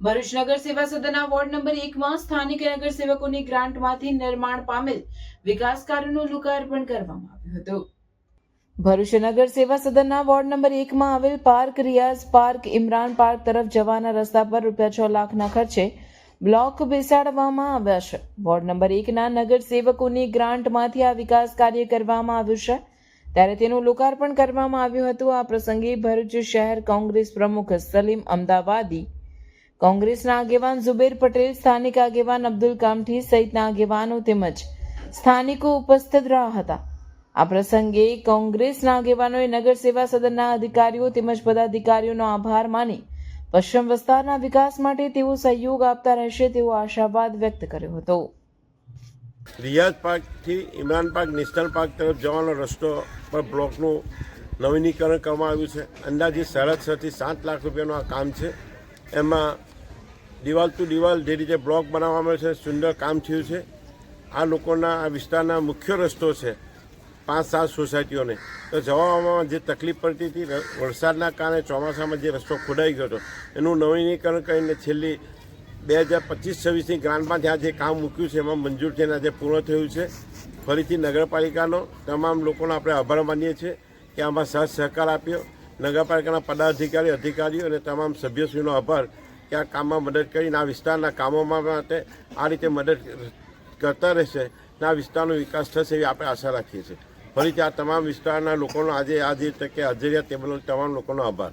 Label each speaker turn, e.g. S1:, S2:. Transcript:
S1: ભરૂચ નગર સેવા સદનના ward number એકમાં સ્થાનિક નગરસેવકોની ગ્રાન્ટમાંથી નિર્માણ પામેલ વિકાસ કાર્યોનું લોકાર્પણ કરવામાં આવ્યું હતું. ભરૂચ નગર સેવા સદનના વોર્ડ નંબર એકમાં આવેલ park Riyaz park Imran park તરફ જવાના રસ્તા પર રૂપિયા છ લાખના ખર્ચે બ્લોક બેસાડવામાં આવ્યા છે. વોર્ડ નંબર એકના નગર સેવકોની ગ્રાન્ટમાંથી આ વિકાસ કાર્ય કરવામાં આવ્યું છે. ત્યારે તેનું લોકાર્પણ કરવામાં આવ્યું હતું. આ પ્રસંગે ભરૂચ શહેર કોંગ્રેસ પ્રમુખ સલીમ અમદાવાદી કોંગ્રેસના આગેવાન ઝુબેર પટેલ, સ્થાનિક આગેવાન અબ્દુલ કામઠી સહિતના આગેવાનો તેમજ સ્થાનિકો ઉપસ્થિત રહ્યા હતા. આ પ્રસંગે કોંગ્રેસના આગેવાનોએ નગર સેવા સદનના અધિકારીઓ તેમજ પદાધિકારીઓનો આભાર માની પશ્ચિમ વિસ્તારના વિકાસ માટે તેઓ સહયોગ આપતા રહેશે તેવો આશાવાદ વ્યક્ત કર્યો હતો.
S2: રિયાઝ પાર્કથી ઇમરાન પાર્ક નેશનલ પાર્ક તરફ જવાનો રસ્તો પર બ્લોકનું નવીનીકરણ કરવામાં આવ્યું છે. અંદાજે સાડા છથી સાત લાખ રૂપિયાનું આ કામ છે. એમાં દિવાલ ટુ દિવાલ જે રીતે બ્લોક બનાવવામાં આવે છે, સુંદર કામ થયું છે. આ લોકોના, આ વિસ્તારના મુખ્ય રસ્તો છે પાંચ સાત સોસાયટીઓને. તો જવામાં જે તકલીફ પડતી હતી વરસાદના કારણે ચોમાસામાં જે રસ્તો ખોડાઈ ગયો હતો, એનું નવીનીકરણ કરીને છેલ્લી બે હજાર પચીસ છવ્વીસની ગ્રાન્ટમાં જ્યાં જે કામ મૂક્યું છે, એમાં મંજૂર થઈને આજે પૂર્ણ થયું છે. ફરીથી નગરપાલિકાનો તમામ લોકોનો આપણે આભાર માનીએ છીએ કે આમાં સહ સહકાર આપ્યો. નગરપાલિકાના પદાધિકારી, અધિકારીઓ અને તમામ સભ્યશ્રીનો આભાર કે આ કામમાં મદદ કરીને આ વિસ્તારના કામોમાં માટે આ રીતે મદદ કરતા રહેશે અને આ વિસ્તારનો વિકાસ થશે એવી આપણે આશા રાખીએ છીએ. ફરીથી આ તમામ વિસ્તારના લોકોનો આજે આ જે તકે હાજરિયા તે બદલ તમામ લોકોનો આભાર.